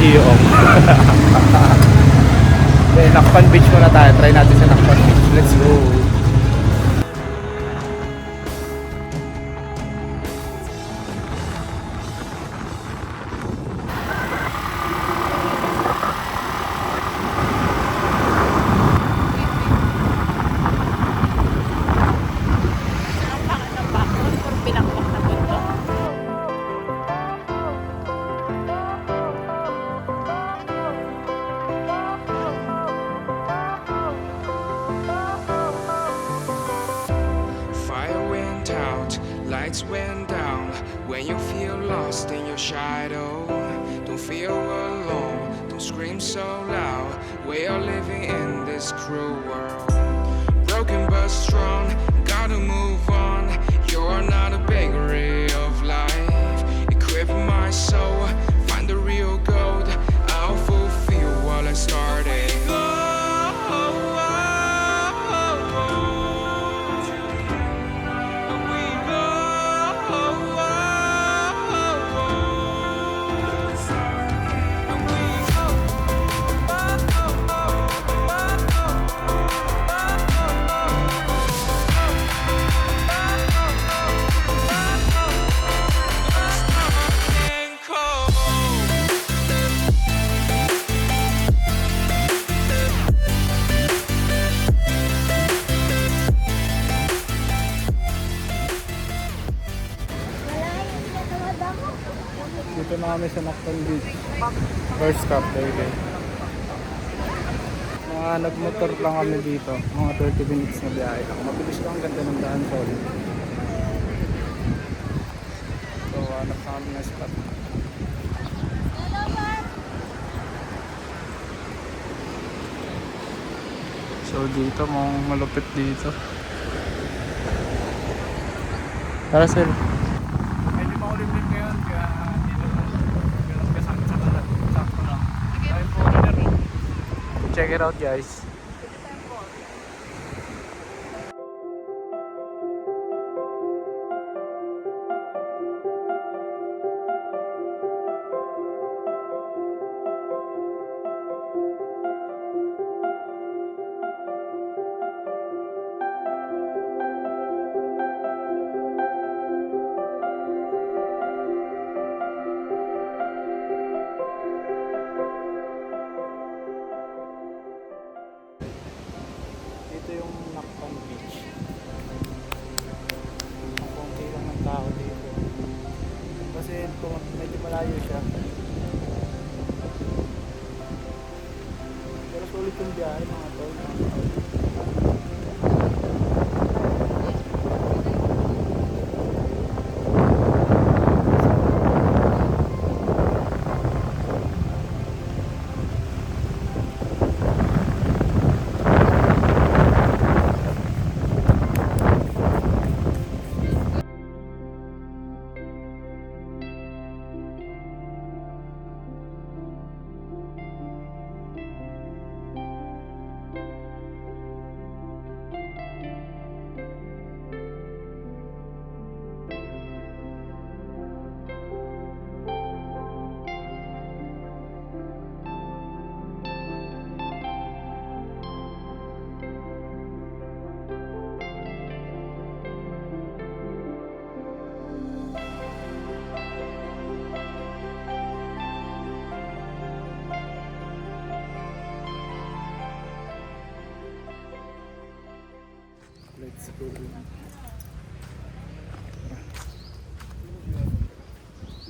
Gio. Then, Nakpan Beach muna tayo. Try natin sa Nakpan Beach. Let's go. First stop, David. Mga nagmotor lang kami dito. Mga 30 minutes na biyahe lang. Mabilis lang, ganda ng daan, solid. So, hanap na kami ng spot. So, dito, mga malupit dito. Tara, sir. Medyo makulimlim ngayon, kaya dito na ganun kasakit sa kalat. Sakto lang. Tayo po Check it out guys. Malayo siya. Pero sulit yung biyahe mga tol.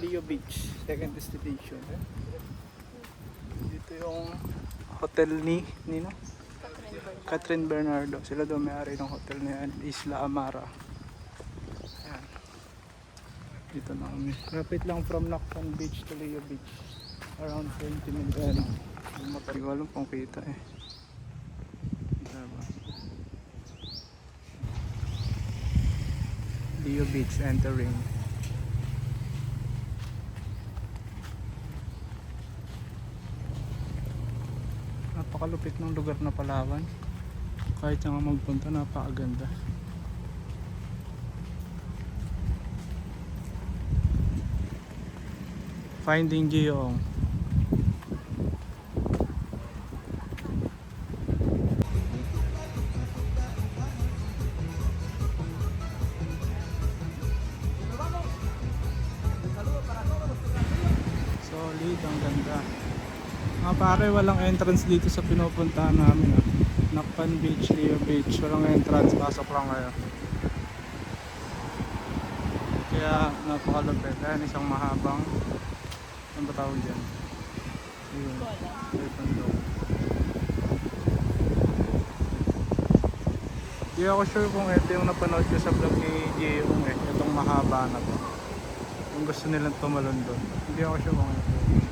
Leo Beach, second destination. Dito yung hotel ni Nino Catherine Bernardo. Sila daw may-ari ng hotel na yan, Isla Amara. Ayan. Dito na kami. Rapid lang from Nakpan Beach to Leo Beach. Around 20 minutes. Ayan. Hindi ko alam kung kita eh. Baguio Beach entering. Napakalupit ng lugar na Palawan. Kahit nga magpunta, napakaganda. Finding Geong. Entrance dito sa pinupuntahan namin. Ah. Nakpan Beach, Leo Beach. Walang entrance, pasok lang kayo. Kaya napakalupit. Ayan, isang mahabang. Ano ba tawag dyan? Yun. Open door. Di ako sure kung ito yung napanood ko sa vlog ni Jeyong eh. Itong mahaba na to. Kung gusto nilang tumalon doon. Hindi ako sure kung ito.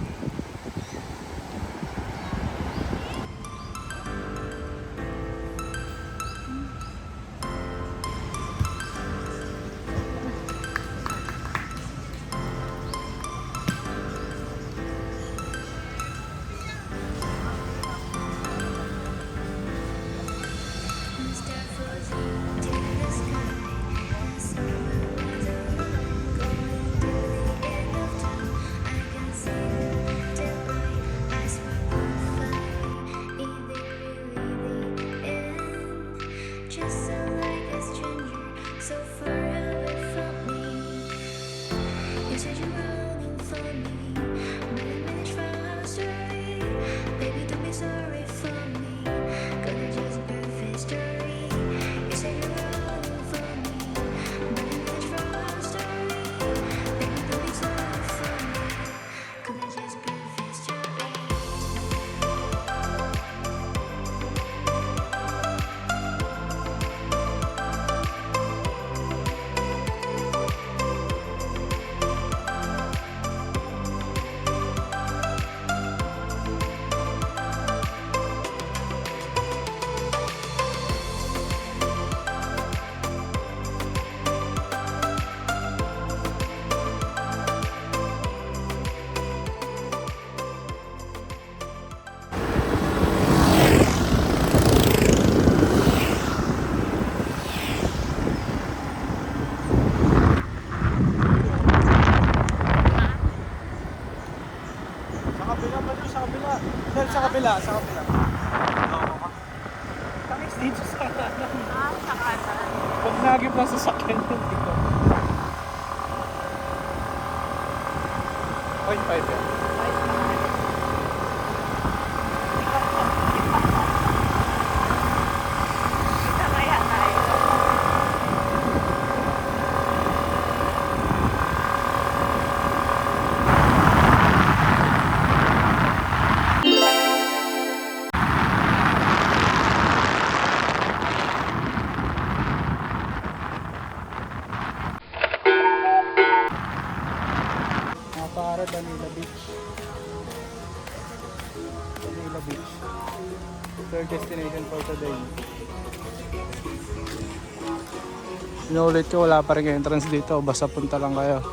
Inuulit ko, wala pa rin entrance dito. Basta punta lang kayo.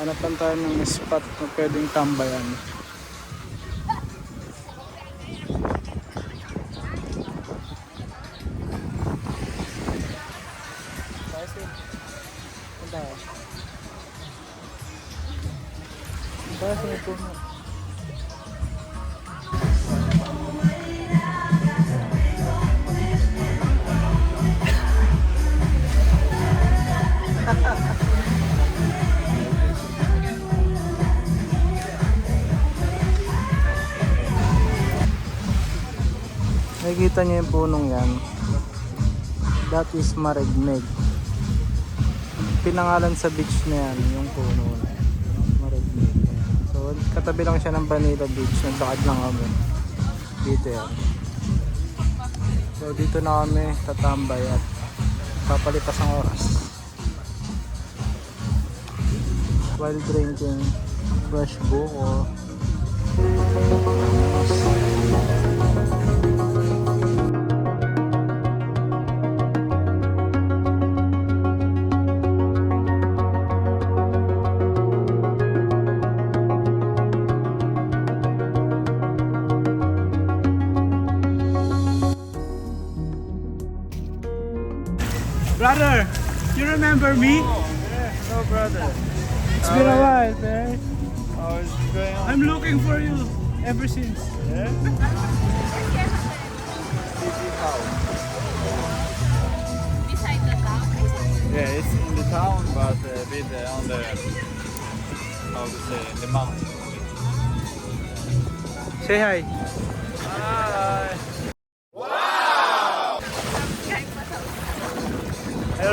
Hanap lang tayo ng spot na pwedeng tambayan. Nakikita niyo yung punong yan. That is Marigmeg. Pinangalan sa beach na yan, yung puno na yan. So, katabi lang siya ng Vanilla Beach. Naglakad lang kami. Dito yan. So, dito na kami tatambay at papalipas ang oras. While drinking fresh buko. Remember me? Hello, brother. It's been a while, man. How is it going on? I'm looking for you ever since. Yeah? Beside the town. Yeah, it's in the town, but a bit uh, on the, how to say, the mountain. Say hi. Hi.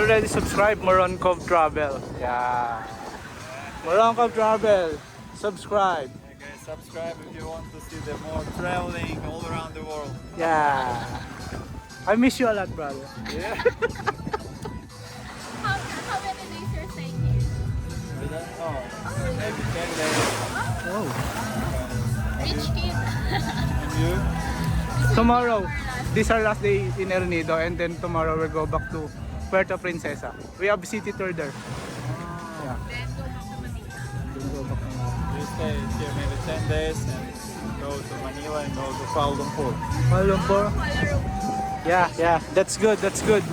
Already subscribed Moron Cove Travel. Yeah. Moron Cove Travel. Subscribe. Yeah, guys, subscribe if you want to see the more traveling all around the world. Yeah. I miss you a lot, brother. Yeah. How, how many days you're staying here? I don't know. Maybe 10 days. Oh. Rich kid. And you? Tomorrow, this our last day in El Nido and then tomorrow we'll go back to Puerto Princesa. We have city tour there. Yeah. Then go back to Manila. We'll go back to- You stay here maybe 10 days and go to Manila and go to Kuala Lumpur. Kuala Lumpur. Yeah, yeah. That's good, that's good.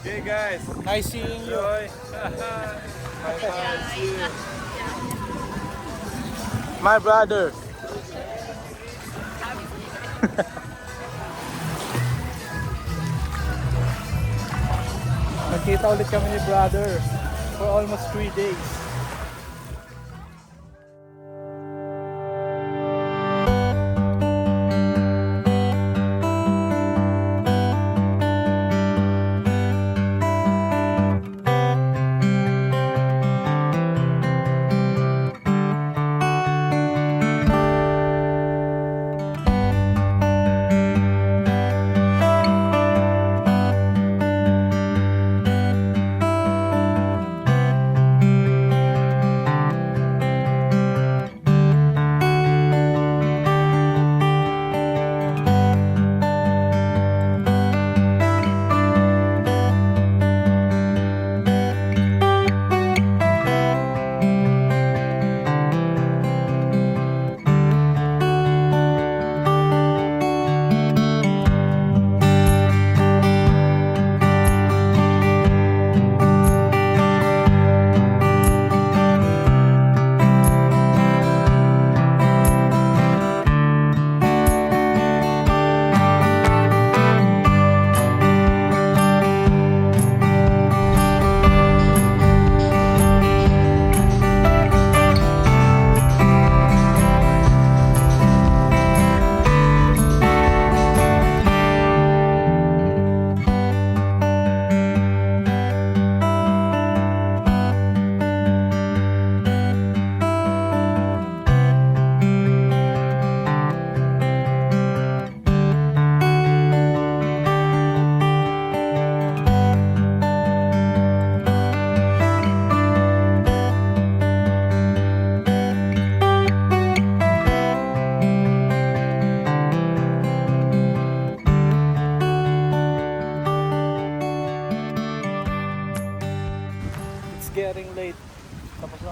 Okay, guys. Nice seeing you. Enjoy. Bye bye. See you. My brother. Nagkita ulit kami ni brother for almost 3 days.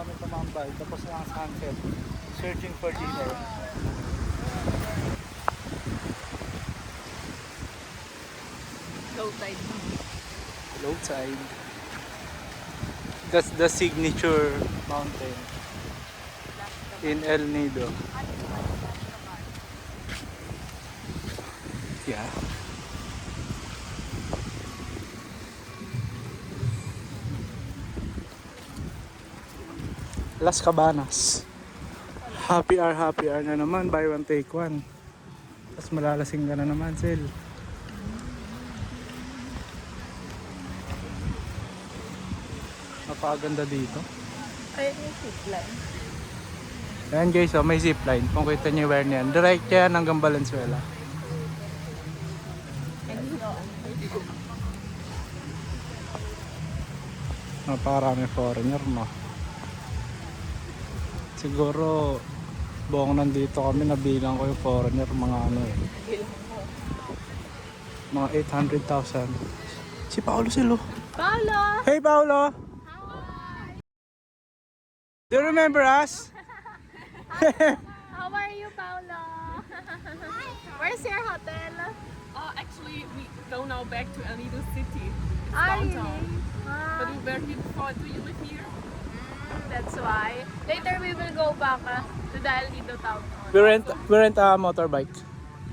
Namin tumambay. Tapos na ang sunset. Searching for dinner. Low tide. Low tide. That's the signature mountain in El Nido. Yeah. Las Cabanas. Happy hour, happy hour na naman. Buy one, take one. Tapos malalasing ka na naman, Sil. Napakaganda dito. Ayun yung zipline. Ayan guys, oh, may zipline. Kung kita nyo where niyan. Direct yan hanggang Valenzuela. Napakarami foreigner, no? Siguro, buong nandito kami, nabilang ko yung foreigner, mga ano eh. Mga 800,000. Si Paolo Silo. Paolo! Hey Paolo! Do you remember us? How are you, Paolo? Where's your hotel? Oh, actually, we go now back to El Nido City. It's downtown. really? Ah, But we were here before. Do you live here? That's why. Later we will go back ah, to the town. We rent, we rent a motorbike.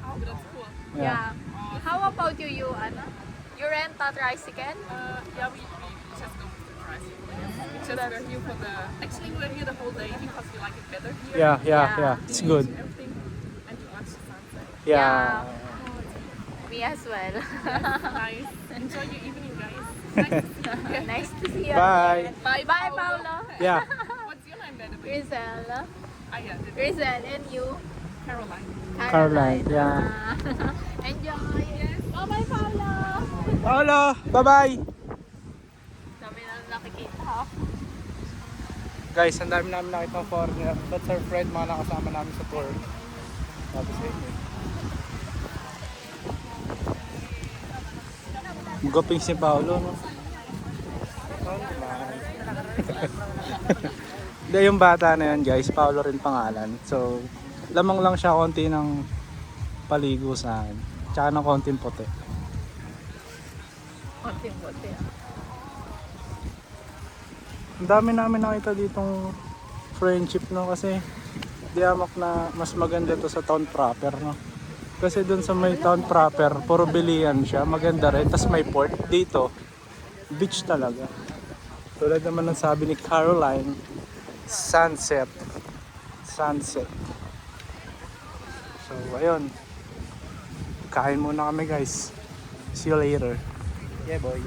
Oh, that's cool. Yeah. How about you, you, ano? You rent a tricycle? Uh, yeah, we, we just go with the tricycle. We just were here for the. Actually, we were here the whole day because we like it better here. Yeah, yeah, Yeah. yeah. It's good. And everything. And we watch the sunset. Yeah. Me as well. nice. Enjoy your evening. Nice to see you. nice to see you. Bye. Bye, Bye, Paolo. Yeah. What's your name, by the way? Grisel. Ah, yeah, the- Grisel and you? Caroline. Caroline, yeah. Ah. Enjoy. Bye-bye, Paolo. Paolo, bye-bye. Dami na nakikita. Guys, ang dami namin nakitang foreigner. That's our friend, mga nakasama namin sa tour. Tapos eh. Guping si Paolo, no? Hindi, yung bata na yan, guys. Paolo rin pangalan. So, lamang lang siya konti ng paligo sa akin. Tsaka ng konting puti. Konting-konti. Ang dami namin nakita ditong friendship no kasi diamak na mas maganda to sa town proper no. Kasi dun sa may town proper, puro bilian siya, maganda rin. Tapos may port dito, beach talaga. Tulad naman ng sabi ni Caroline, sunset. Sunset. So, ayun. Kain muna kami guys. See you later. Yeah, boy.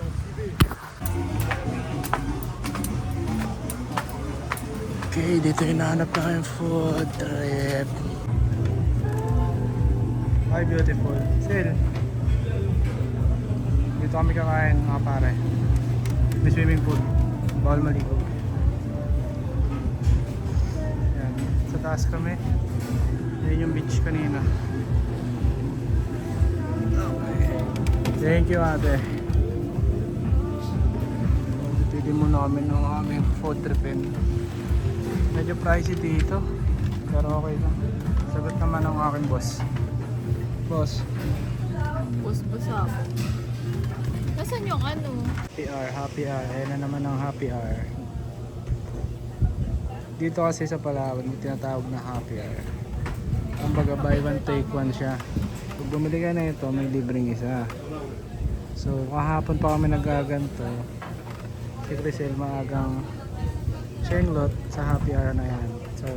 Okay, dito hinahanap na yung food trip. Hi, beautiful. Sil. Dito kami kakain mga pare. May swimming pool. Bawal maligo. Yan. Sa taas kami. Yan yung beach kanina. Thank you ate. Titigil muna kami ng aming food tripin. Medyo pricey dito. Pero okay lang. Sagot naman ng aking boss. Boss, Bus-bus ako. Nasaan yung ano? happy hour, happy hour. Ayan na naman ang happy hour. Dito kasi sa Palawan, tinatawag na happy hour. Kumbaga buy one take one siya. Pag bumili ka na ito, may libreng isa. So kahapon pa kami nagaganto. Si Crisel maagang lot sa happy hour na yan. So,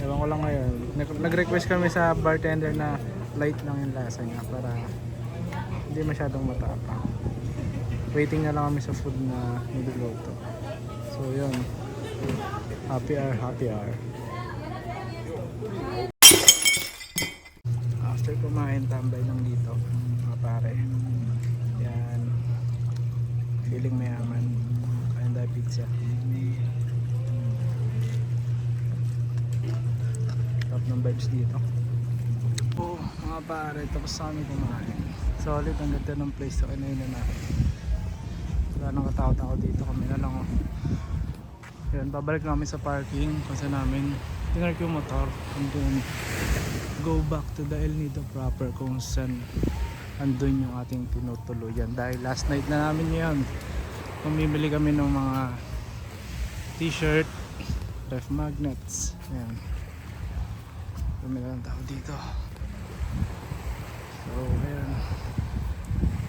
ewan ko lang ngayon. Nag- Nag-request kami sa bartender na light lang yung lasa niya para hindi masyadong matapang. Waiting na lang kami sa food na niluluto. So, yun. Happy hour, happy hour. After kumain, tambay lang dito. Mga pare. Yan. Feeling mayaman. Kain tayo pizza. Top ng vibes dito. Oh, mga pare, tapos na kami kumain. Solid, ang ganda ng place na kinainan natin. Wala nang katakot ako dito, kami na lang. Oh. Yan, babalik namin sa parking kasi namin tinark yung motor and then go back to the El Nido proper kung saan andun yung ating tinutuluyan dahil last night na namin yun pumibili kami ng mga t-shirt ref magnets yan kami na lang tao dito so ayun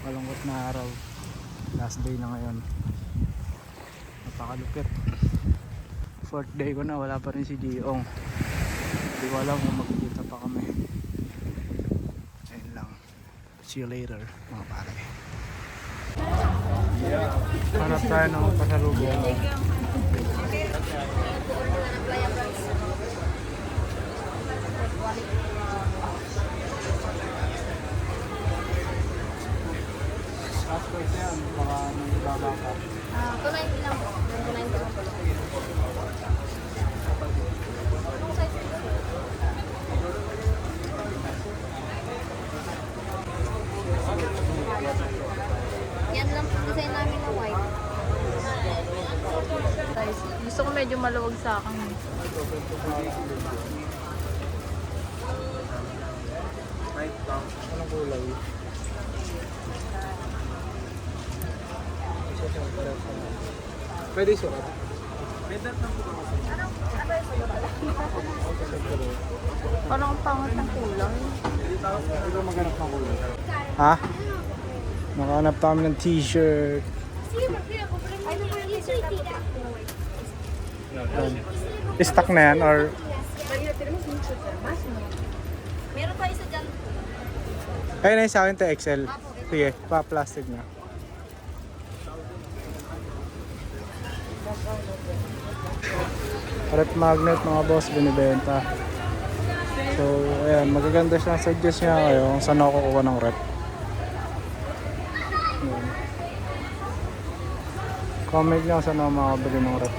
malungkot na araw. Last day na ngayon. Napakalupit. Fourth day ko na wala pa rin si Giong hindi ko alam kung magkikita pa kami. Ayun lang. See you later mga pare. Hanap tayo ng pasalubong Last yan, baka may ibaba ka. Ah, kunain lang po. Kunain ko lang po. Yan lang po design namin na white. Guys, gusto ko medyo maluwag sa akin. Anong kulay? Pwede sukat. Parang ang pangat ng kulay. Ha? Nakahanap kami ng t-shirt. Yan. Stock na yan or Meron pa isa dyan. Ayun na yung sa akin to XL. Sige, pa plastic na. Rep magnet mga boss binibenta. So, ayan, magaganda siya. Suggest niya kayo kung saan ako kukuha ng rep. Comment niyo kung saan ako makabili ng rep.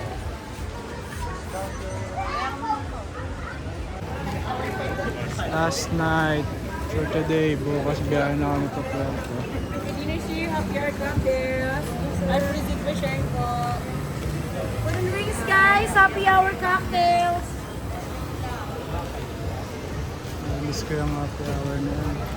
Last night for today, bukas biyahe na kami pa Puerto. Golden rings guys! Happy hour cocktails! Miss ko yung happy hour na yun.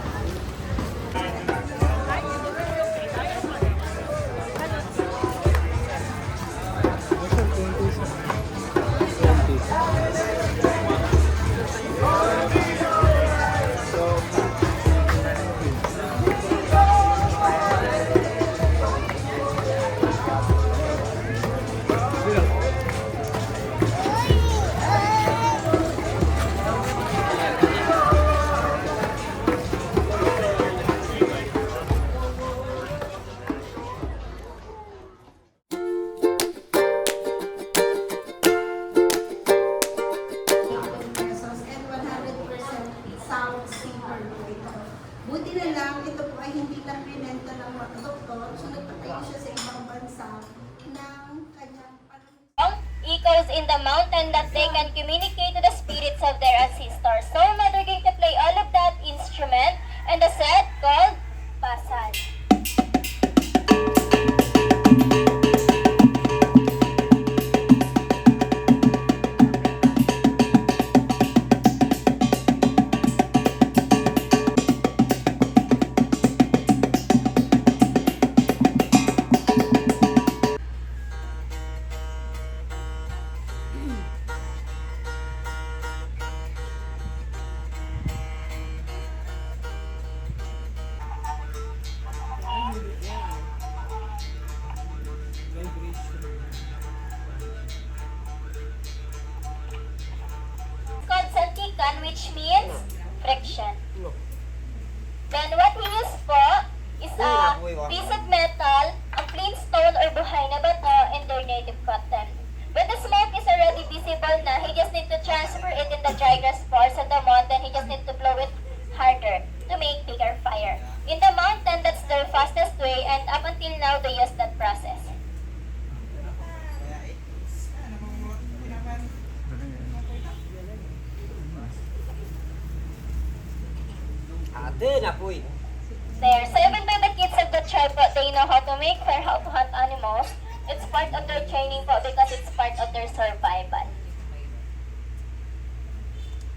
There, so even though the kids of the tribe they know how to make fire, how to hunt animals, it's part of their training po because it's part of their survival.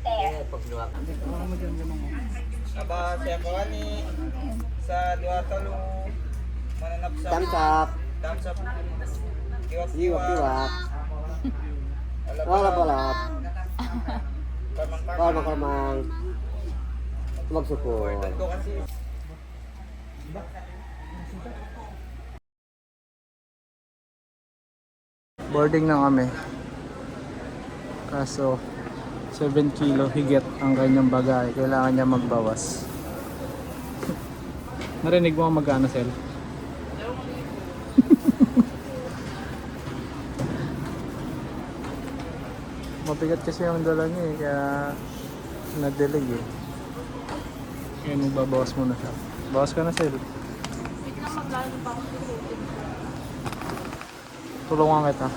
There. Aba, siya ko ani sa dua talo mananap sa Thumbs up. Thumbs up. Iwak, iwak. Alap Wala balap. Kamang Kalma, kalmang. Kasi Boarding na kami. Kaso, 7 kilo higit ang kanyang bagay. Kailangan niya magbawas. Narinig mo magkano, Sel? Mabigat kasi yung dala niya eh, kaya na-delay eh. Kaya magbabawas muna siya. Bawas ka na, Sel. Tulungan kita.